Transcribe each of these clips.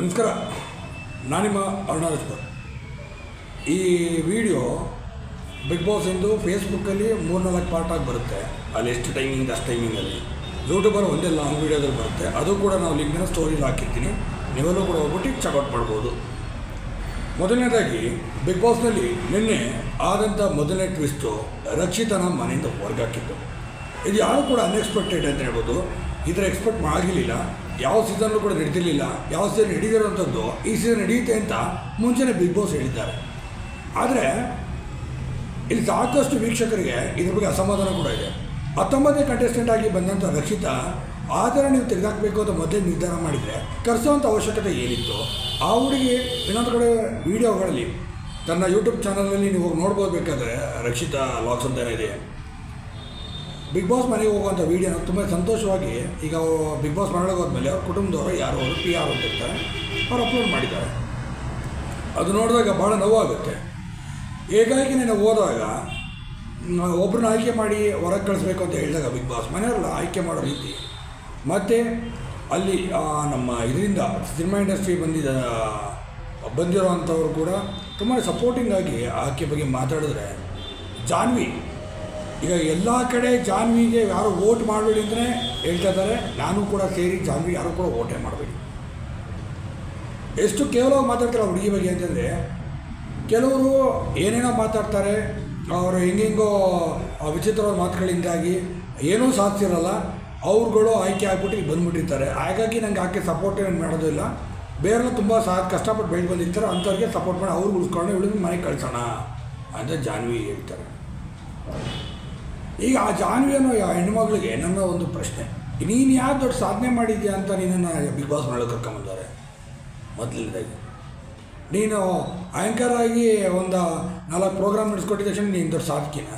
ನಮಸ್ಕಾರ. ನಾನು ನಿಮ್ಮ ಅರುಣ ರಾಜ್ಕುಮಾರ್ ಈ ವಿಡಿಯೋ ಬಿಗ್ ಬಾಸ್ ಎಂದು ಫೇಸ್ಬುಕ್ಕಲ್ಲಿ ಮೂರ್ನಾಲ್ಕು ಪಾರ್ಟ್ ಆಗಿ ಬರುತ್ತೆ. ಅಲ್ಲಿ ಎಷ್ಟು ಟೈಮಿಂಗ್ ಅಷ್ಟು ಟೈಮಿಂಗಲ್ಲಿ ಯೂಟ್ಯೂಬರ್ ಒಂದೇ ಲಾಂಗ್ ವೀಡಿಯೋದಲ್ಲಿ ಬರುತ್ತೆ. ಅದು ಕೂಡ ನಾವು ಲಿಂಕ್ನ ಸ್ಟೋರಿಲಿ ಹಾಕಿರ್ತೀನಿ. ನೀವೆಲ್ಲೂ ಕೂಡ ಹೋಗ್ಬಿಟ್ಟು ಚೆಕ್ಔಟ್ ಮಾಡ್ಬೋದು. ಮೊದಲನೇದಾಗಿ, ಬಿಗ್ ಬಾಸ್ನಲ್ಲಿ ನಿನ್ನೆ ಆದಂಥ ಮೊದಲನೇ ಟ್ವಿಸ್ಟು ರಕ್ಷಿತನ ಮನೆಯಿಂದ ಹೊರಗಾಕಿದ್ದು. ಇದು ಯಾರು ಕೂಡ ಅನ್ಎಕ್ಸ್ಪೆಕ್ಟೆಡ್ ಅಂತ ಹೇಳ್ಬೋದು. ಥರ ಎಕ್ಸ್ಪೆಕ್ಟ್ ಆಗಿರಲಿಲ್ಲ ಯಾವ ಸೀಸನ್ಲೂ ಕೂಡ ನಡೀತಿರಲಿಲ್ಲ. ಯಾವ ಸೀಸನ್ ನಡೀದಿರೋಂಥದ್ದು, ಈ ಸೀಸನ್ ನಡೆಯುತ್ತೆ ಅಂತ ಮುಂಚೆನೇ ಬಿಗ್ ಬಾಸ್ ಹೇಳಿದ್ದಾರೆ. ಆದರೆ, ಇಲ್ಲಿ ಸಾಕಷ್ಟು ವೀಕ್ಷಕರಿಗೆ ಇದ್ರ ಬಗ್ಗೆ ಅಸಮಾಧಾನ ಕೂಡ ಇದೆ. ಹತ್ತೊಂಬತ್ತನೇ ಕಂಟೆಸ್ಟೆಂಟ್ ಆಗಿ ಬಂದಂಥ ರಕ್ಷಿತಾ, ಆ ಥರ ನೀವು ತೆಗೆದಾಕಬೇಕು ಅಂತ ಮೊದಲೇ ನಿರ್ಧಾರ ಮಾಡಿದರೆ ಕರೆಸೋವಂಥ ಅವಶ್ಯಕತೆ ಏನಿತ್ತು? ಆ ಹುಡುಗಿ ಇನ್ನೊಂದು ಕಡೆ ವೀಡಿಯೋಗಳಲ್ಲಿ ತನ್ನ ಯೂಟ್ಯೂಬ್ ಚಾನಲ್ನಲ್ಲಿ ನೀವು ಹೋಗಿ ನೋಡ್ಬೋದು ಬೇಕಾದರೆ ರಕ್ಷಿತಾ ಲಾಕ್ಸ್ ಅಂತ ಇದೆ. ಬಿಗ್ ಬಾಸ್ ಮನೆಗೆ ಹೋಗುವಂಥ ವೀಡಿಯೋನ ತುಂಬ ಸಂತೋಷವಾಗಿ ಈಗ ಬಿಗ್ ಬಾಸ್ ಮನೆಗೆ ಹೋದ್ಮೇಲೆ ಅವ್ರ ಕುಟುಂಬದವರು ಯಾರೋ ಅವರು ಪಿ ಆರ್ ಅಂತ ಇರ್ತಾರೆ, ಅವ್ರು ಅಪ್ಲೋಡ್ ಮಾಡಿದ್ದಾರೆ. ಅದು ನೋಡಿದಾಗ ಭಾಳ ನೋವಾಗುತ್ತೆ. ಏಕಾಗಿ ನಾನು ಹೋದಾಗ ಒಬ್ಬರನ್ನ ಆಯ್ಕೆ ಮಾಡಿ ಹೊರಗೆ ಕಳಿಸ್ಬೇಕು ಅಂತ ಹೇಳಿದಾಗ ಬಿಗ್ ಬಾಸ್ ಮನೆಯವರೆಲ್ಲ ಆಯ್ಕೆ ಮಾಡೋ ರೀತಿ. ಮತ್ತು ಅಲ್ಲಿ ನಮ್ಮ ಇದರಿಂದ ಸಿನಿಮಾ ಇಂಡಸ್ಟ್ರಿ ಬಂದಿದ್ದ ಬಂದಿರೋವಂಥವ್ರು ಕೂಡ ತುಂಬ ಸಪೋರ್ಟಿಂಗ್ ಆಗಿ ಆಕೆ ಬಗ್ಗೆ ಮಾತಾಡಿದ್ರೆ, ಜಾನ್ವಿ ಈಗ ಎಲ್ಲ ಕಡೆ ಜಾನ್ವಿಗೆ ಯಾರು ವೋಟ್ ಮಾಡಬೇಡಿ ಅಂದರೆ ಹೇಳ್ತಾ ಇದ್ದಾರೆ. ನಾನು ಕೂಡ ಸೇರಿ ಜಾನ್ವಿ ಯಾರು ಕೂಡ ಓಟೇ ಮಾಡಬೇಡಿ. ಎಷ್ಟು ಕೇವಲವಾಗಿ ಮಾತಾಡ್ತಾರೆ ಹುಡುಗಿ ಬಗ್ಗೆ ಅಂತಂದರೆ, ಕೆಲವರು ಏನೇನೋ ಮಾತಾಡ್ತಾರೆ, ಅವರು ಹೆಂಗೆಂಗೋ ವಿಚಿತ್ರವಾದ ಮಾತುಗಳಿಂದಾಗಿ ಏನೂ ಸಾಧಿಸಿರಲ್ಲ ಅವ್ರುಗಳು ಆಯ್ಕೆ ಆಗ್ಬಿಟ್ಟು ಇಲ್ಲಿ ಬಂದ್ಬಿಟ್ಟಿರ್ತಾರೆ. ಹಾಗಾಗಿ ನಂಗೆ ಆಕೆ ಸಪೋರ್ಟ್ ಏನು ಮಾಡೋದಿಲ್ಲ ಬೇರೆಲ್ಲ ತುಂಬ ಸಾ ಕಷ್ಟಪಟ್ಟು ಬೆಳೆದು ಬಂದಿರ್ತಾರೆ, ಅಂಥವ್ರಿಗೆ ಸಪೋರ್ಟ್ ಮಾಡಿ ಅವ್ರಿಗೆ ಉಳಿಸ್ಕೊಂಡು ಇಳಿದು ಮನೆಗೆ ಕಳಿಸೋಣ ಅಂತ ಜಾನ್ವಿ ಹೇಳ್ತಾರೆ. ಈಗ ಆ ಜಾನ್ವಿ ಅನ್ನೋ ಯಾವ ಹೆಣ್ಮಗಳಿಗೆ ನನ್ನ ಒಂದು ಪ್ರಶ್ನೆ. ನೀನು ಯಾವ ದೊಡ್ಡ ಸಾಧನೆ ಮಾಡಿದ್ಯಾ ಅಂತ ನಿನ್ನನ್ನು ಬಿಗ್ ಬಾಸ್ ಮಾಡೋಕ್ಕೆ ಕರ್ಕೊಂಬಂದವ್ರೆ? ಮೊದಲನೇದಾಗಿ ನೀನು ಆ್ಯಂಕರ್ ಆಗಿ ಒಂದು ನಾಲ್ಕು ಪ್ರೋಗ್ರಾಮ್ ನಡೆಸ್ಕೊಟ್ಟಿದ ತಕ್ಷಣ ನೀನು ದೊಡ್ಡ ಸಾಧಕಿನ?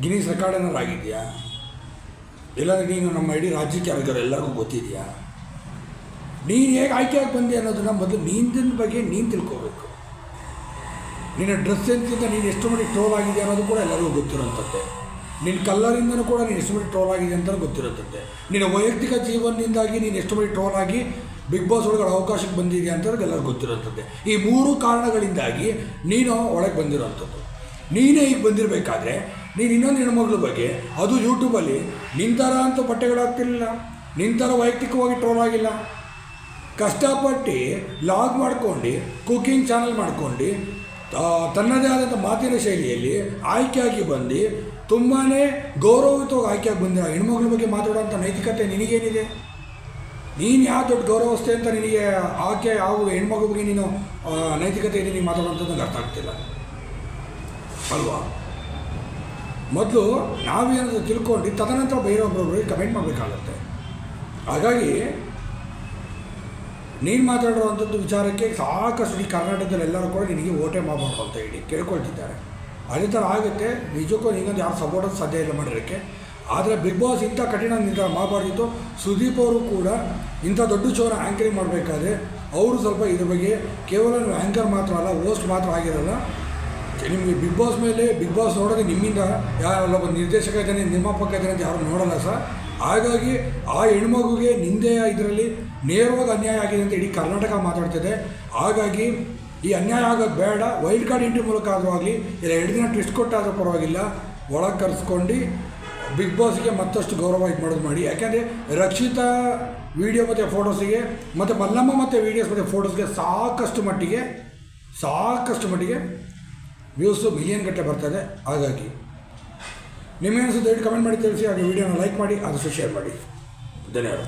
ಗಿನೀಸ್ ರೆಕಾರ್ಡ್ ಏನಾರು ಆಗಿದೆಯಾ? ಇಲ್ಲಾಂದ್ರೆ ನೀನು ನಮ್ಮ ಇಡೀ ರಾಜ್ಯಕ್ಕೆ ಆಗಿರೋ ಎಲ್ಲರಿಗೂ ಗೊತ್ತಿದೆಯಾ? ನೀನು ಹೇಗೆ ಆಯ್ಕೆ ಆಗಿ ಬಂದಿ ಅನ್ನೋದನ್ನು ಮೊದಲು ನೀಂದಿನ ಬಗ್ಗೆ ನೀನು ತಿಳ್ಕೋಬೇಕು. ನಿನ್ನ ಡ್ರೆಸ್ ಸೆನ್ಸಿಂದ ನೀನು ಎಷ್ಟು ಮಟ್ಟಿಗೆ ಟ್ರೋಲ್ ಆಗಿದೆ ಅನ್ನೋದು ಕೂಡ ಎಲ್ಲರಿಗೂ ಗೊತ್ತಿರೋಂಥದ್ದೇ ನಿನ್ನ ಕಲ್ಲರಿಂದನೂ ಕೂಡ ನೀನು ಎಷ್ಟು ಮಟ್ಟಿಗೆ ಟ್ರೋಲ್ ಆಗಿದೆ ಅಂತ ಗೊತ್ತಿರುತ್ತಂತೆ ನಿನ್ನ ವೈಯಕ್ತಿಕ ಜೀವನದಿಂದಾಗಿ ನೀನು ಎಷ್ಟು ಮಟ್ಟಿಗೆ ಟ್ರೋಲ್ ಆಗಿ ಬಿಗ್ ಬಾಸ್ ಒಳಗಡೆ ಅವಕಾಶಕ್ಕೆ ಬಂದಿದೆಯಾ ಅಂತ ಎಲ್ಲರಿಗೂ ಗೊತ್ತಿರುತ್ತದೆ ಈ ಮೂರು ಕಾರಣಗಳಿಂದಾಗಿ ನೀನು ಒಳಗೆ ಬಂದಿರೋವಂಥದ್ದು. ನೀನೇ ಈಗ ಬಂದಿರಬೇಕಾದ್ರೆ ನೀನು ಇನ್ನೊಂದು ಹೆಣ್ಮಗಳ ಬಗ್ಗೆ ಅದು ಯೂಟ್ಯೂಬಲ್ಲಿ ನಿಂತರ ಅಂತೂ ಬಟ್ಟೆಗಳಾಗ್ತಿರಲಿಲ್ಲ, ನಿಂತರ ವೈಯಕ್ತಿಕವಾಗಿ ಟ್ರೋಲ್ ಆಗಿಲ್ಲ. ಕಷ್ಟಪಟ್ಟು ಲಾಗ್ ಮಾಡ್ಕೊಂಡು ಕುಕಿಂಗ್ ಚಾನಲ್ ಮಾಡ್ಕೊಂಡು ತನ್ನದೇ ಆದಂಥ ಮಾತಿನ ಶೈಲಿಯಲ್ಲಿ ಆಯ್ಕೆಯಾಗಿ ಬಂದು ತುಂಬಾ ಗೌರವಯುತವಾಗಿ ಆಯ್ಕೆಯಾಗಿ ಬಂದಿರೋ ಹೆಣ್ಮಗಳ ಬಗ್ಗೆ ಮಾತಾಡುವಂಥ ನೈತಿಕತೆ ನಿನಗೇನಿದೆ? ನೀನು ಯಾವ ದೊಡ್ಡ ಗೌರವಸ್ಥೆ ಅಂತ ನಿನಗೆ ಆಕೆ ಯಾವ ಹೆಣ್ಮಕ್ಳ ಬಗ್ಗೆ ನೀನು ನೈತಿಕತೆ ಇದೆ ನೀನು ಮಾತಾಡೋಂಥದ್ದು ನಂಗೆ ಅರ್ಥ ಆಗ್ತಿಲ್ಲ. ಅಲ್ವಾ? ಮೊದಲು ನಾವೇನಾದರೂ ತಿಳ್ಕೊಂಡು ತದನಂತರ ಬೇರೊಬ್ಬರೊಬ್ಬರಿಗೆ ಕಮೆಂಟ್ ಮಾಡಬೇಕಾಗತ್ತೆ. ಹಾಗಾಗಿ ನೀನು ಮಾತಾಡಿರುವಂಥದ್ದು ವಿಚಾರಕ್ಕೆ ಸಾಕಷ್ಟು ಈ ಕರ್ನಾಟಕದಲ್ಲಿ ಎಲ್ಲರೂ ಕೂಡ ನಿನಗೆ ಓಟೆ ಮಾಡಬಾರ್ದು ಅಂತ ಹೇಳಿ ಕೇಳ್ಕೊಳ್ತಿದ್ದಾರೆ. ಅದೇ ಥರ ಆಗುತ್ತೆ. ನಿಜಕ್ಕೂ ನಿಗಂದು ಯಾರು ಸಪೋರ್ಟ್ ಸಾಧ್ಯ ಇಲ್ಲ ಮಾಡಿರೋಕ್ಕೆ. ಆದರೆ ಬಿಗ್ ಬಾಸ್ ಇಂಥ ಕಠಿಣ ನಿರ್ಧಾರ ಮಾಡಬಾರ್ದಿತ್ತು. ಸುದೀಪ್ ಅವರು ಕೂಡ ಇಂಥ ದೊಡ್ಡ ಶೋನ ಆ್ಯಂಕರಿಂಗ್ ಮಾಡಬೇಕಾದ್ರೆ ಅವರು ಸ್ವಲ್ಪ ಇದ್ರ ಬಗ್ಗೆ ಕೇವಲ ನೀವು ಆ್ಯಂಕರ್ ಮಾತ್ರ ಅಲ್ಲ ಹೋಸ್ಟ್ ಮಾತ್ರ ಆಗಿರಲ್ಲ. ನಿಮಗೆ ಬಿಗ್ ಬಾಸ್ ಮೇಲೆ ಬಿಗ್ ಬಾಸ್ ನೋಡೋದು ನಿಮ್ಮಿಂದ ಯಾರಲ್ಲ ಒಬ್ಬ ನಿರ್ದೇಶಕ ಇದ್ದಾನೆ, ನಿರ್ಮಾಪಕ ಇದ್ದಾನೆ ಅಂತ ಯಾರು ನೋಡಲ್ಲ ಸರ್. ಹಾಗಾಗಿ ಆ ಹೆಣ್ಮಗುಗೆ ನಿಂದೆ ಇದರಲ್ಲಿ ನೇರವಾಗಿ ಅನ್ಯಾಯ ಆಗಿದೆ ಅಂತ ಇಡೀ ಕರ್ನಾಟಕ ಮಾತಾಡ್ತಿದೆ. ಹಾಗಾಗಿ ಈ ಅನ್ಯಾಯ ಆಗೋದು ಬೇಡ. ವೈಲ್ಡ್ ಕಾರ್ಡ್ ಎಂಟ್ರಿ ಮೂಲಕ ಆದರೂ ಆಗಲಿ, ಇಲ್ಲ ಎರಡು ದಿನ ಟ್ವಿಸ್ಟ್ ಕೊಟ್ಟಾದರೂ ಪರವಾಗಿಲ್ಲ. ಒಳಗೆ ಕರೆಸ್ಕೊಂಡು ಬಿಗ್ ಬಾಸ್ಗೆ ಮತ್ತಷ್ಟು ಗೌರವ ಇದು ಮಾಡೋದು ಮಾಡಿ. ಯಾಕೆಂದರೆ ರಕ್ಷಿತಾ ವಿಡಿಯೋ ಮತ್ತು ಫೋಟೋಸಿಗೆ ಮತ್ತು ಮಲ್ಲಮ್ಮ ಮತ್ತು ವೀಡಿಯೋಸ್ ಮತ್ತು ಫೋಟೋಸ್ಗೆ ಸಾಕಷ್ಟು ಮಟ್ಟಿಗೆ ಸಾಕಷ್ಟು ಮಟ್ಟಿಗೆ ವ್ಯೂಸು ಮಿಲಿಯನ್ ಗಟ್ಟಲೆ ಬರ್ತದೆ ಹಾಗಾಗಿ ನಿಮಗೆ ಅನಿಸುತ್ತೆ ಕಮೆಂಟ್ ಮಾಡಿ ತಿಳಿಸಿ ಹಾಗೆ ವಿಡಿಯೋನ ಲೈಕ್ ಮಾಡಿ ಆದಷ್ಟು ಶೇರ್ ಮಾಡಿ. ಧನ್ಯವಾದ.